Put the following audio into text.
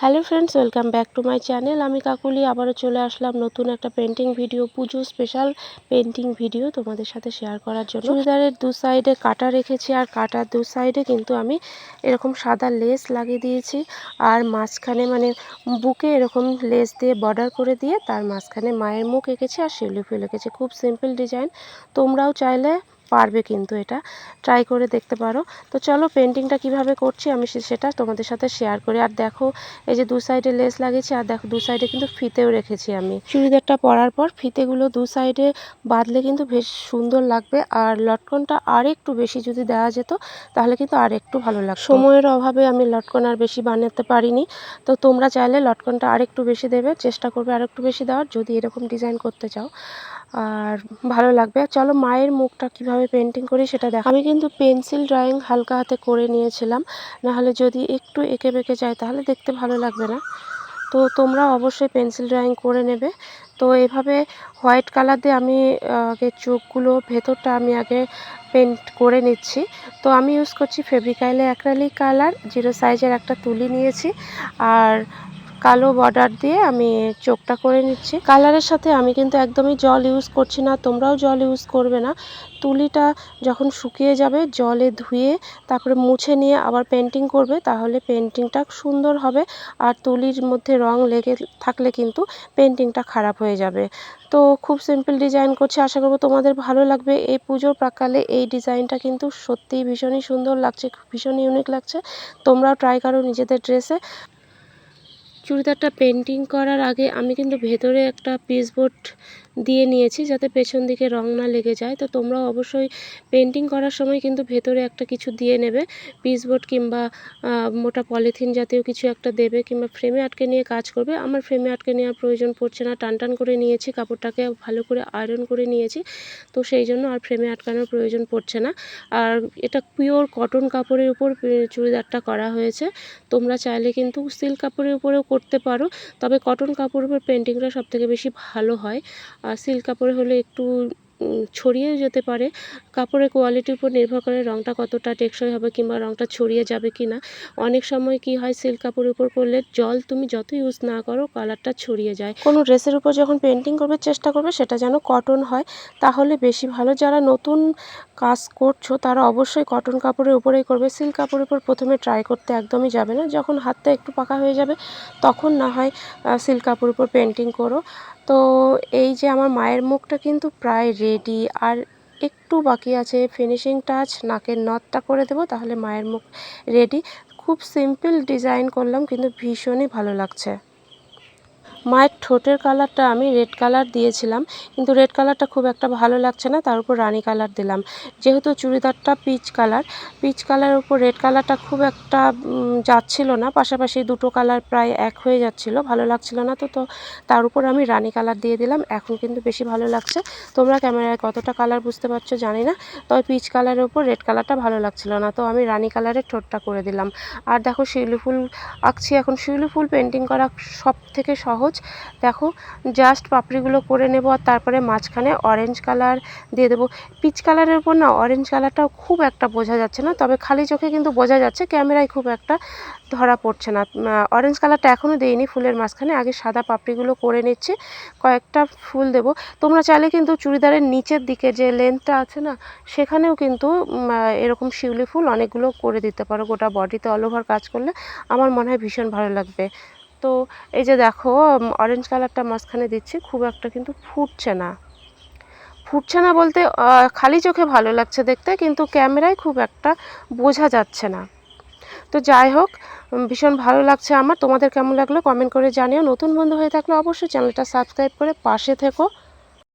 Hello friends, welcome back to my channel. আমি কাকুলি, আবারও চলে আসলাম নতুন একটা painting video, Puja special painting video তোমাদের সাথে শেয়ার করার জন্য। চুড়িদারের দু সাইডে কাটা রেখেছি আর কাটার দু সাইডে কিন্তু আমি এরকম সাদা লেস লাগিয়ে দিয়েছি আর মাঝখানে মানে বুকে এরকম লেস দিয়ে বর্ডার করে দিয়ে তার মাঝখানে মায়ের মুখ এঁকেছি আর শিউলি ফুল এঁকেছি। খুব সিম্পল ডিজাইন তোমরাও চাইলে পারবে কিন্তু এটা। ট্রাই করে দেখতে পারো। তো চলো পেন্টিংটা কীভাবে করছি আমি সেটা তোমাদের সাথে শেয়ার করি। আর দেখো, এই যে দু সাইডে লেস লাগিয়েছি, আর দেখো দু সাইডে কিন্তু ফিতেও রেখেছি আমি। চুড়িদারটা পরার পর ফিতেগুলো দু সাইডে বাঁধলে কিন্তু বেশ সুন্দর লাগবে। আর লটকনটা আর একটু বেশি যদি দেওয়া যেত, তাহলে কিন্তু আর একটু ভালো লাগতো। সময়ের অভাবে আমি লটকন আর বেশি বানাতে পারিনি। তো তোমরা চাইলে লটকনটা আর একটু বেশি দেবে, চেষ্টা করবে আর একটু বেশি দেওয়ার। যদি এরকম ডিজাইন করতে চাও। আর ভালো লাগবে। চলো মায়ের মুখটা কীভাবে পেন্টিং করি সেটা দেখো। আমি কিন্তু পেন্সিল ড্রয়িং হালকা হাতে করে নিয়েছিলাম। নাহলে যদি একটু এঁকে বেঁকে যায় তাহলে দেখতে ভালো লাগবে না। তো তোমরা অবশ্যই পেন্সিল ড্রয়িং করে নেবে। তো এভাবে হোয়াইট কালার দিয়ে আমি আগে চোখগুলো, ভেতরটা আমি আগে পেন্ট করে নিচ্ছি। তো আমি ইউজ করছি ফেব্রিকাইলে অ্যাক্রালিক কালার জিরো সাইজের একটা তুলি নিয়েছি। আর কালো বর্ডার দিয়ে আমি চোখটা করে নিচ্ছি। কালারের সাথে আমি কিন্তু একদমই জল ইউজ করছি না, তোমরাও জল ইউজ করবে না। তুলিটা যখন শুকিয়ে যাবে, জলে ধুয়ে তারপরে মুছে নিয়ে আবার পেন্টিং করবে, তাহলে পেন্টিংটা সুন্দর হবে। আর তুলির মধ্যে রং লেগে থাকলে কিন্তু পেন্টিংটা খারাপ হয়ে যাবে। তো খুব সিম্পল ডিজাইন করছি, আশা করব তোমাদের ভালো লাগবে। এই পুজোর প্রাকালে এই ডিজাইনটা কিন্তু সত্যিই ভীষণই সুন্দর লাগছে, ভীষণ ইউনিক লাগছে। তোমরাও ট্রাই করো নিজেদের ড্রেসে চুড়িদারটা পেন্টিং করার আগে আমি কিন্তু ভেতরে একটা পিসবোর্ড দিয়ে নিয়েছি যাতে পেছন দিকে রং না লেগে যায়। তো তোমরাও অবশ্যই পেন্টিং করার সময় কিন্তু ভেতরে একটা কিছু দিয়ে নেবে। পিসবোর্ড কিংবা মোটা পলিথিন জাতীয় কিছু একটা দেবে কিংবা ফ্রেমে আটকে নিয়ে কাজ করবে। আমার ফ্রেমে আটকে নেওয়ার প্রয়োজন পড়ছে না। টান টান করে নিয়েছি, কাপড়টাকে ভালো করে আয়রন করে নিয়েছি। তো সেই জন্য আর ফ্রেমে আটকানোর প্রয়োজন পড়ছে না। আর এটা পিওর কটন কাপড়ের উপর চুড়িদারটা করা হয়েছে। তোমরা চাইলে কিন্তু সিল্ক কাপড়ের উপরেও করতে পারো। তবে কটন কাপড়ের উপর পেন্টিংটা সবথেকে বেশি ভালো হয়। আর সিল্ক কাপড়ে হলে একটু উম, ছড়িয়ে যেতে পারে। কাপড়ের কোয়ালিটির উপর নির্ভর করে রঙটা কতটা টেকসই হবে কিংবা রঙটা ছড়িয়ে যাবে কি না অনেক সময় কি হয় সিল্ক কাপড়ের উপর করলে জল তুমি যত ইউজ না করো কালারটা ছড়িয়ে যায়। কোনো ড্রেসের উপর যখন পেন্টিং করবে চেষ্টা করবে সেটা যেন কটন হয়। তাহলে বেশি ভালো যারা নতুন কাজ করছ তারা অবশ্যই কটন কাপড়ের উপরেই করবে। সিল্ক কাপড়ের উপর প্রথমে ট্রাই করতে একদমই যাবে না। যখন হাতটা একটু পাকা হয়ে যাবে তখন না হয় সিল্ক কাপড়ের উপর পেন্টিং করো। তো এই যে আমার মায়ের মুখটা কিন্তু প্রায় রেডি আর একটু বাকি আছে ফিনিশিং টাচ নাকের নথটা করে দেবো, তাহলে মায়ের মুখ রেডি খুব সিম্পল ডিজাইন করলাম, কিন্তু ভীষণই ভালো লাগছে। মায়ের ঠোঁটের কালারটা আমি রেড কালার দিয়েছিলাম, কিন্তু রেড কালারটা খুব একটা ভালো লাগছে না, তার উপর রানী কালার দিলাম। যেহেতু চুড়িদারটা পিচ কালার, পিচ কালারের উপর রেড কালারটা খুব একটা যাচ্ছিল না, পাশাপাশি দুটো কালার প্রায় এক হয়ে যাচ্ছিল, ভালো লাগছিল না তো তো তার উপর আমি রানী কালার দিয়ে দিলাম, এখন কিন্তু বেশি ভালো লাগছে। তোমরা ক্যামেরায় কতটা কালার বুঝতে পারছ জানি না, তবে পিচ কালারের উপর রেড কালারটা ভালো লাগছিল না, তো আমি রানী কালারের ঠোঁটটা করে দিলাম। আর দেখো শিউলি ফুল আঁকছি, এখন শিউলি ফুল পেন্টিং করা সব থেকে সহজ দেখো জাস্ট পাপড়িগুলো করে নেব আর তারপরে মাঝখানে অরেঞ্জ কালার দিয়ে দেবো। পিচ কালারের উপর না অরেঞ্জ কালারটাও খুব একটা বোঝা যাচ্ছে না, তবে খালি চোখে কিন্তু বোঝা যাচ্ছে, ক্যামেরায় খুব একটা ধরা পড়ছে না। অরেঞ্জ কালারটা এখনও দিইনি ফুলের মাঝখানে, আগে সাদা পাপড়িগুলো করে নিচ্ছে, কয়েকটা ফুল দেবো। তোমরা চাইলে কিন্তু চুড়িদারের নিচের দিকে যে লেন্থটা আছে না, সেখানেও কিন্তু এরকম শিউলি ফুল অনেকগুলো করে দিতে পারো গোটা বডিতে অল ওভার কাজ করলে। আমার মনে হয় ভীষণ ভালো লাগবে। তো এই যে দেখো অরেঞ্জ কালারটা মাঝখানে দিচ্ছি, খুব একটা কিন্তু ফুটছে না। ফুটছে না বলতে খালি চোখে ভালো লাগছে দেখতে, কিন্তু ক্যামেরায় খুব একটা বোঝা যাচ্ছে না। তো যাই হোক ভীষণ ভালো লাগছে আমার। তোমাদের কেমন লাগল? কমেন্ট করে জানিও। নতুন বন্ধু হয়ে থাকলে অবশ্যই চ্যানেলটা সাবস্ক্রাইব করে পাশে থেকো।